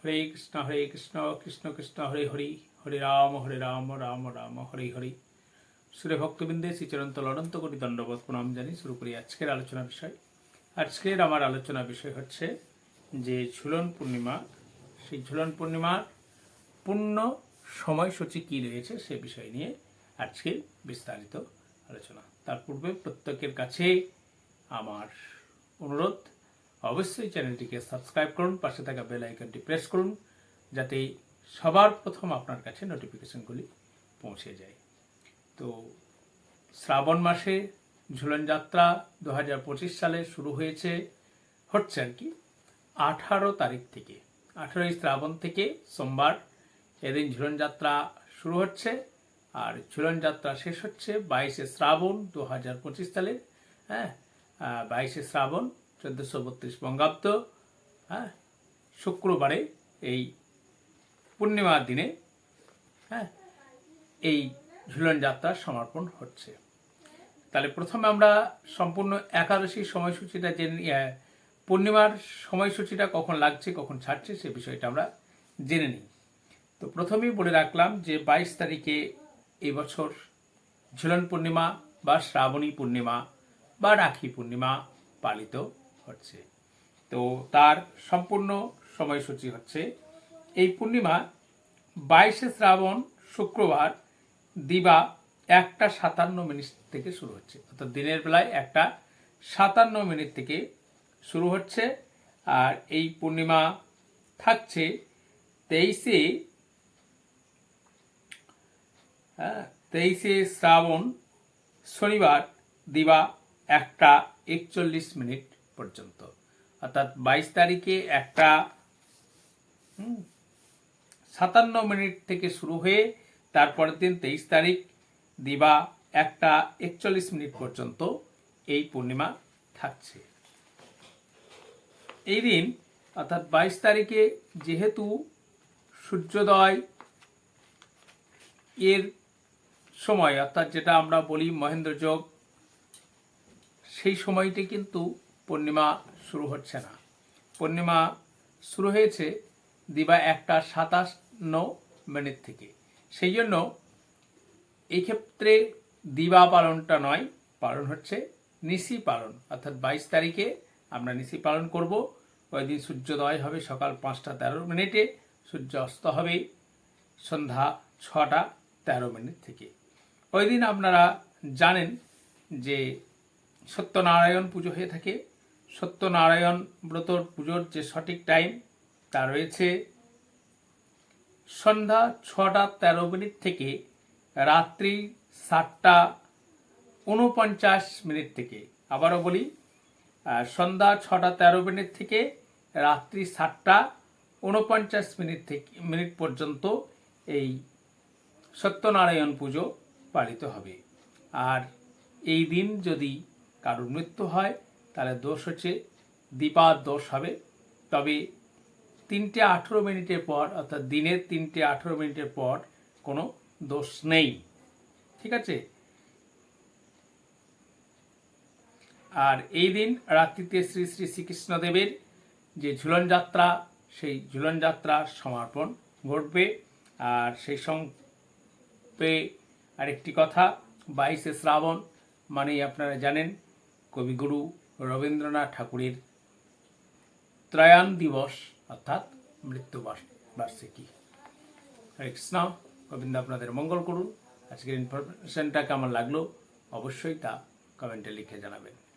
হরে কৃষ্ণ হরে কৃষ্ণ কৃষ্ণ কৃষ্ণ, হরে হরি, হরে রাম হরে রাম রাম রাম, হরে হরি। সুরে ভক্তবৃন্দে শ্রীচরন্ত লড়ন্ত কোটি দণ্ডবোধ প্রণাম জানি শুরু করি আজকের আলোচনা বিষয়। আজকের আমার আলোচনা বিষয় হচ্ছে যে ঝুলন পূর্ণিমা, সেই ঝুলন পূর্ণিমার পূর্ণ সময়সূচি কী রয়েছে সে বিষয় নিয়ে আজকে বিস্তারিত আলোচনা। তার পূর্বে প্রত্যেকের কাছে আমার অনুরোধ অবশ্যই চ্যানেলটিকে সাবস্ক্রাইব করুন, পাশে থাকা বেল আইকনটি প্রেস করুন, যাতে সবার প্রথম আপনার কাছে নোটিফিকেশনগুলি পৌঁছে যায়। তো শ্রাবণ মাসে ঝুলন যাত্রা দু হাজার পঁচিশ সালে শুরু হয়েছে, হচ্ছে আর কি, আঠারো তারিখ থেকে, আঠারোই শ্রাবণ থেকে সোমবার এদিন ঝুলন যাত্রা শুরু হচ্ছে, আর ঝুলন যাত্রা শেষ হচ্ছে বাইশে শ্রাবণ দু হাজার পঁচিশ সালে হ্যাঁ বাইশে শ্রাবণ চোদ্দোশো বত্রিশ বঙ্গাব্দ হ্যাঁ শুক্রবারে এই পূর্ণিমার দিনে হ্যাঁ এই ঝুলন যাত্রার সমর্পণ হচ্ছে। তাহলে প্রথমে আমরা সম্পূর্ণ একাদশীর সময়সূচিটা আহ, পূর্ণিমার সময়সূচিটা কখন লাগছে কখন ছাড়ছে সে বিষয়টা আমরা জেনে নিই। তো প্রথমেই বলে রাখলাম যে বাইশ তারিখে এই বছর ঝুলন পূর্ণিমা বা শ্রাবণী পূর্ণিমা বা রাখি পূর্ণিমা পালিত হচ্ছে। তো তার সম্পূর্ণ সময়সূচি হচ্ছে এই পূর্ণিমা বাইশে শ্রাবণ শুক্রবার দিবা একটা সাতান্ন মিনিট থেকে শুরু হচ্ছে। অর্থাৎ দিনের বেলায় একটা সাতান্ন মিনিট থেকে শুরু হচ্ছে আর এই পূর্ণিমা থাকছে তেইশে হ্যাঁ তেইশে শ্রাবণ শনিবার দিবা একটা একচল্লিশ মিনিট পর্যন্ত। অর্থাৎ বাইশ তারিখে একটা সাতান্ন মিনিট থেকে শুরু হয়ে তারপরের দিন তেইশ তারিখ দিবা একটা একচল্লিশ মিনিট পর্যন্ত এই পূর্ণিমা থাকছে। এই দিন, অর্থাৎ বাইশ তারিখে যেহেতু সূর্যোদয় এর সময়, অর্থাৎ যেটা আমরা বলি মহেন্দ্র যোগ, সেই সময়টি কিন্তু পূর্ণিমা শুরু হচ্ছে না। পূর্ণিমা শুরু হয়েছে দিবা একটা সাতান্ন মিনিট থেকে। সেই জন্য এই ক্ষেত্রে দিবা পালনটা নয়, পালন হচ্ছে নিশি পালন। অর্থাৎ বাইশ তারিখে আমরা নিশি পালন করব। ওই দিন সূর্যোদয় হবে, সকাল পাঁচটা তেরো মিনিটে। সূর্য অস্ত হবে সন্ধ্যা ছটা তেরো মিনিট থেকে। ওই দিন আপনারা জানেন যে সত্যনারায়ণ পুজো হয়ে থাকে। সত্যনারায়ণ ব্রতর পুজোর যে সঠিক টাইম তা রয়েছে সন্ধ্যা ছটা তেরো মিনিট থেকে রাত্রি সাতটা উনপঞ্চাশ মিনিট থেকে। আবারও বলি সন্ধ্যা ছটা তেরো মিনিট থেকে রাত্রি সাতটা উনপঞ্চাশ মিনিট থেকে, মিনিট পর্যন্ত এই সত্যনারায়ণ পুজো পালিত হবে। আর এই দিন যদি কারোর মৃত্যু হয় তাহলে দোষ হচ্ছে দীপার দোষ হবে। তবে তিনটে আঠেরো মিনিটের পর, অর্থাৎ দিনের তিনটে আঠেরো মিনিটের পর কোনো দোষ নেই। ঠিক আছে? আর এই দিন রাত্রিতে শ্রী শ্রী শ্রীকৃষ্ণদেবের যে ঝুলন যাত্রা, সেই ঝুলন যাত্রার সমর্পণ ঘটবে। আর সেই সঙ্গে আরেকটি কথা, বাইশে শ্রাবণ, মানেই আপনারা জানেন, কবিগুরু রবীন্দ্রনাথ ঠাকুরের ত্রয়াণ দিবস, অর্থাৎ মৃত্যু বার্ষ- বার্ষিকী হরে কৃষ্ণ, গোবিন্দ আপনাদের মঙ্গল করুন। আজকের ইনফরমেশনটা কেমন লাগল? অবশ্যই তা কমেন্টে লিখে জানাবেন।